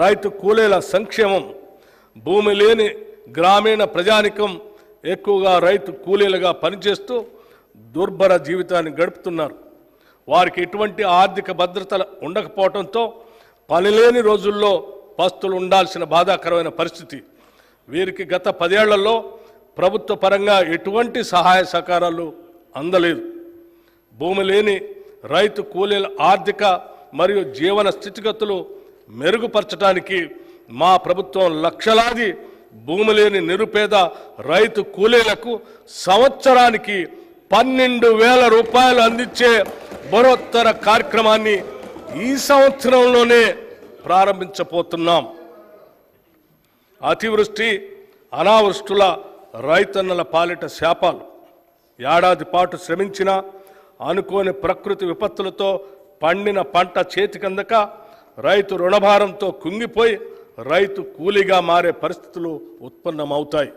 రైతు కూలీల సంక్షేమం భూమి లేని గ్రామీణ ప్రజానికం ఎక్కువగా రైతు కూలీలుగా పనిచేస్తూ దుర్భర జీవితాన్ని గడుపుతున్నారు. వారికి ఎటువంటి ఆర్థిక భద్రత ఉండకపోవడంతో పనిలేని రోజుల్లో పస్తులు ఉండాల్సిన బాధాకరమైన పరిస్థితి. వీరికి గత పదేళ్ళలో ప్రభుత్వ పరంగా ఎటువంటి సహాయ సహకారాలు అందలేదు. భూమి లేని రైతు కూలీల ఆర్థిక మరియు జీవన స్థితిగతులు మెరుగుపరచడానికి మా ప్రభుత్వం లక్షలాది భూమి లేని నిరుపేద రైతు కూలీలకు సంవత్సరానికి పన్నెండు వేల రూపాయలు అందించే బరోత్తర కార్యక్రమాన్ని ఈ సంవత్సరంలోనే ప్రారంభించబోతున్నాం. అతివృష్టి అనావృష్టుల రైతన్నల పాలిట శాపాలు. ఏడాది పాటు శ్రమించిన అనుకోని ప్రకృతి విపత్తులతో పండిన పంట చేతికందక రైతు రుణభారంతో కుంగిపోయి రైతు కూలీగా మారే పరిస్థితులు ఉత్పన్నమవుతాయి.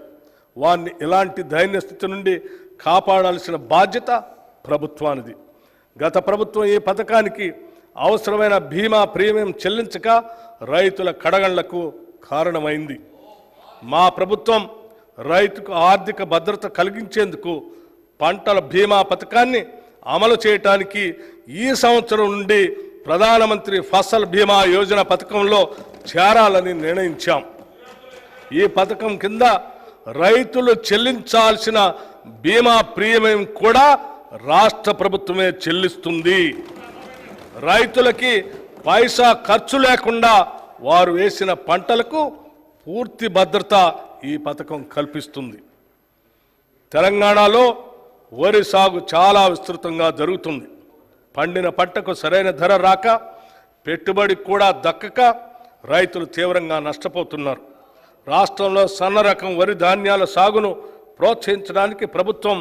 వారిని ఇలాంటి దైన్య స్థితి నుండి కాపాడాల్సిన బాధ్యత ప్రభుత్వానిది. గత ప్రభుత్వం ఈ పథకానికి అవసరమైన బీమా ప్రీమియం చెల్లించక రైతుల కడగళ్ళకు కారణమైంది. మా ప్రభుత్వం రైతుకు ఆర్థిక భద్రత కలిగించేందుకు పంటల బీమా పథకాన్ని అమలు చేయటానికి ఈ సంవత్సరం నుండి ప్రధానమంత్రి ఫసల్ బీమా యోజన పథకంలో చేరాలని నిర్ణయించాం. ఈ పథకం కింద రైతులు చెల్లించాల్సిన బీమా ప్రీమియం కూడా రాష్ట్ర ప్రభుత్వమే చెల్లిస్తుంది. రైతులకి పైసా ఖర్చు లేకుండా వారు వేసిన పంటలకు పూర్తి భద్రత ఈ పథకం కల్పిస్తుంది. తెలంగాణలో వరి సాగు చాలా విస్తృతంగా జరుగుతుంది. పండిన పంటకు సరైన ధర రాక పెట్టుబడి కూడా దక్కక రైతులు తీవ్రంగా నష్టపోతున్నారు. రాష్ట్రంలో సన్న రకం వరి ధాన్యాల సాగును ప్రోత్సహించడానికి ప్రభుత్వం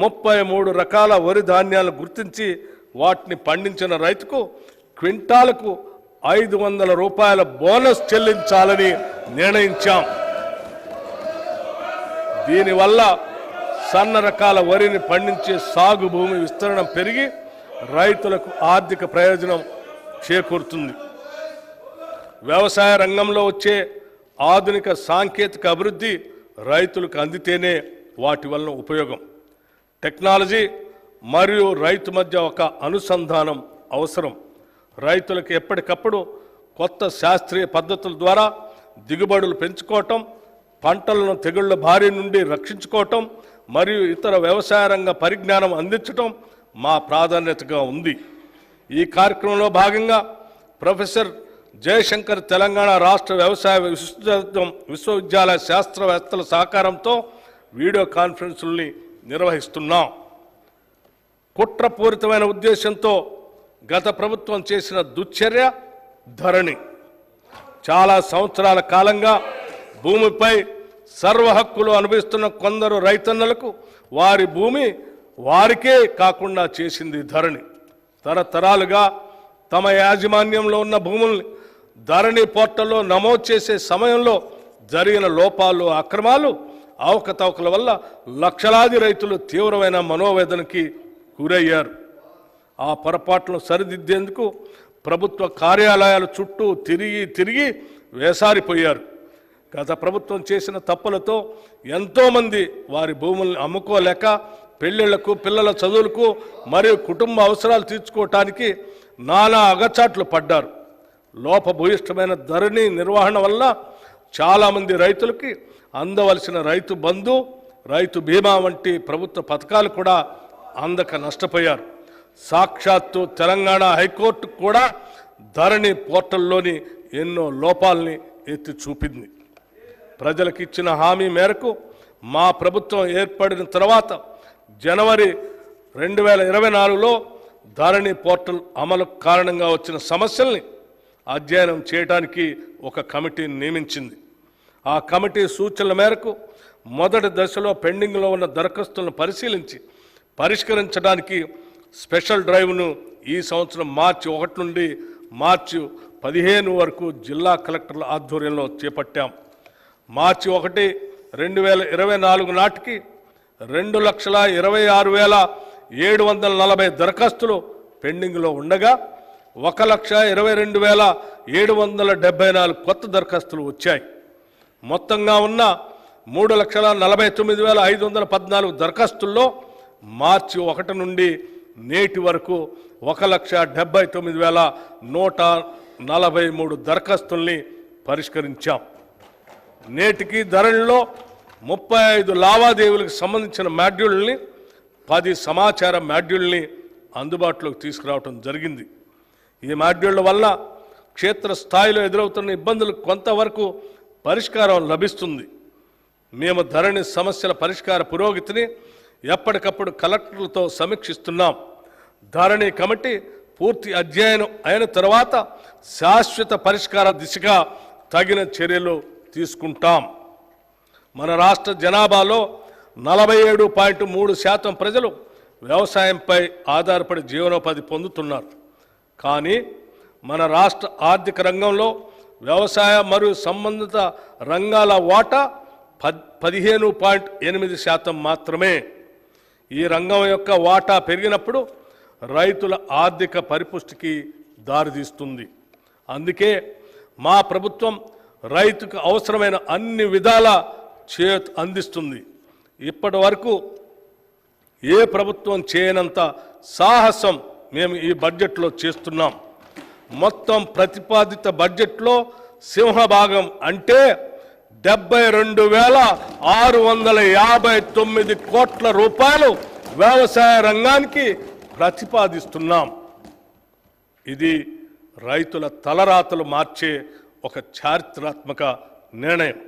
ముప్పై మూడు రకాల వరి ధాన్యాలు గుర్తించి వాటిని పండించిన రైతుకు క్వింటాలకు ఐదు వందల రూపాయల బోనస్ చెల్లించాలని నిర్ణయించాం. దీనివల్ల సన్న రకాల వరిని పండించే సాగు భూమి విస్తరణ పెరిగి రైతులకు ఆర్థిక ప్రయోజనం చేకూరుతుంది. వ్యవసాయ రంగంలో వచ్చే ఆధునిక సాంకేతిక అభివృద్ధి రైతులకు అందితేనే వాటి వలన ఉపయోగం. టెక్నాలజీ మరియు రైతు మధ్య ఒక అనుసంధానం అవసరం. రైతులకు ఎప్పటికప్పుడు కొత్త శాస్త్రీయ పద్ధతుల ద్వారా దిగుబడులు పెంచుకోవటం పంటలను తెగుళ్ళ భారీ నుండి రక్షించుకోవటం మరియు ఇతర వ్యవసాయ రంగ పరిజ్ఞానం అందించటం మా ప్రాధాన్యతగా ఉంది. ఈ కార్యక్రమంలో భాగంగా ప్రొఫెసర్ జయశంకర్ తెలంగాణ రాష్ట్ర వ్యవసాయ విశ్వవిద్యాలయ శాస్త్రవేత్తల సహకారంతో వీడియో కాన్ఫరెన్సుల్ని నిర్వహిస్తున్నాం. కుట్రపూరితమైన ఉద్దేశంతో గత ప్రభుత్వం చేసిన దుశ్చర్య ధరణి. చాలా సంవత్సరాల కాలంగా భూమిపై సర్వ హక్కులు అనుభవిస్తున్న కొందరు రైతన్నలకు వారి భూమి వారికే కాకుండా చేసింది ధరణి. తరతరాలుగా తమ యాజమాన్యంలో ఉన్న భూముల్ని ధరణి పోర్టల్లో నమోదు చేసే సమయంలో జరిగిన లోపాలు అక్రమాలు అవకతవకల వల్ల లక్షలాది రైతులు తీవ్రమైన మనోవేదనకి గురయ్యారు. ఆ పొరపాట్లను సరిదిద్దేందుకు ప్రభుత్వ కార్యాలయాల చుట్టూ తిరిగి తిరిగి వేసారిపోయారు. గత ప్రభుత్వం చేసిన తప్పులతో ఎంతోమంది వారి భూముల్ని అమ్ముకోలేక పెళ్ళిళ్ళకు పిల్లల చదువులకు మరియు కుటుంబ అవసరాలు తీర్చుకోవటానికి నానా అగచాట్లు పడ్డారు. లోపభూయిష్టమైన ధరణి నిర్వహణ వల్ల చాలామంది రైతులకి అందవలసిన రైతు బంధు రైతు బీమా వంటి ప్రభుత్వ పథకాలు కూడా అందక నష్టపోయారు. సాక్షాత్తు తెలంగాణ హైకోర్టు కూడా ధరణి పోర్టల్లోని ఎన్నో లోపాలని ఎత్తి చూపింది. ప్రజలకు ఇచ్చిన హామీ మేరకు మా ప్రభుత్వం ఏర్పడిన తర్వాత జనవరి రెండు వేల ఇరవై నాలుగులో ధరణి పోర్టల్ అమలు కారణంగా వచ్చిన సమస్యల్ని అధ్యయనం చేయడానికి ఒక కమిటీని నియమించింది. ఆ కమిటీ సూచనల మేరకు మొదటి దశలో పెండింగ్లో ఉన్న దరఖాస్తులను పరిశీలించి పరిష్కరించడానికి స్పెషల్ డ్రైవ్ను ఈ సంవత్సరం మార్చి ఒకటి నుండి మార్చి పదిహేను వరకు జిల్లా కలెక్టర్ల ఆధ్వర్యంలో చేపట్టాం. మార్చి ఒకటి రెండు వేల ఇరవై నాలుగు నాటికి రెండు లక్షల ఇరవై ఆరు వేల ఏడు వందల నలభై దరఖాస్తులు పెండింగ్లో ఉండగా ఒక లక్ష ఇరవై రెండు వేల ఏడు వందల డెబ్బై నాలుగు కొత్త దరఖాస్తులు వచ్చాయి. మొత్తంగా ఉన్న మూడు లక్షల నలభై తొమ్మిది వేల ఐదు వందల పద్నాలుగు దరఖాస్తుల్లో మార్చి ఒకటి నుండి నేటి వరకు ఒక లక్ష డెబ్బై తొమ్మిది వేల నూట నలభై మూడు దరఖాస్తుల్ని పరిష్కరించాం. నేటికి ధరల్లో ముప్పై ఐదు లావాదేవీలకు సంబంధించిన మాడ్యూల్ని పది సమాచార మాడ్యూల్ని అందుబాటులోకి తీసుకురావటం జరిగింది. ఈ మాడ్యూళ్ళ వల్ల క్షేత్రస్థాయిలో ఎదురవుతున్న ఇబ్బందులకు కొంతవరకు పరిష్కారం లభిస్తుంది. మేము ధరణి సమస్యల పరిష్కార పురోగతిని ఎప్పటికప్పుడు కలెక్టర్లతో సమీక్షిస్తున్నాం. ధరణి కమిటీ పూర్తి అధ్యయనం అయిన తర్వాత శాశ్వత పరిష్కార దిశగా తగిన చర్యలు తీసుకుంటాం. మన రాష్ట్ర జనాభాలో నలభై ఏడు పాయింట్ మూడు శాతం ప్రజలు వ్యవసాయంపై ఆధారపడి జీవనోపాధి పొందుతున్నారు. కానీ మన రాష్ట్ర ఆర్థిక రంగంలో వ్యవసాయ మరియు సంబంధిత రంగాల వాటా పద్ పదిహేను పాయింట్ ఎనిమిది శాతం మాత్రమే. ఈ రంగం యొక్క వాటా పెరిగినప్పుడు రైతుల ఆర్థిక పరిపుష్టికి దారితీస్తుంది. అందుకే మా ప్రభుత్వం రైతుకు అవసరమైన అన్ని విధాల చే అందిస్తుంది. ఇప్పటి వరకు ఏ ప్రభుత్వం చేయనంత సాహసం మేము ఈ బడ్జెట్లో చేస్తున్నాం. మొత్తం ప్రతిపాదిత బడ్జెట్లో సింహభాగం అంటే డెబ్బై రెండు వేల ఆరు వందల యాభై తొమ్మిది కోట్ల రూపాయలు వ్యవసాయ రంగానికి ప్రతిపాదిస్తున్నాం. ఇది రైతుల తలరాతలు మార్చే ఒక చారిత్రాత్మక నిర్ణయం.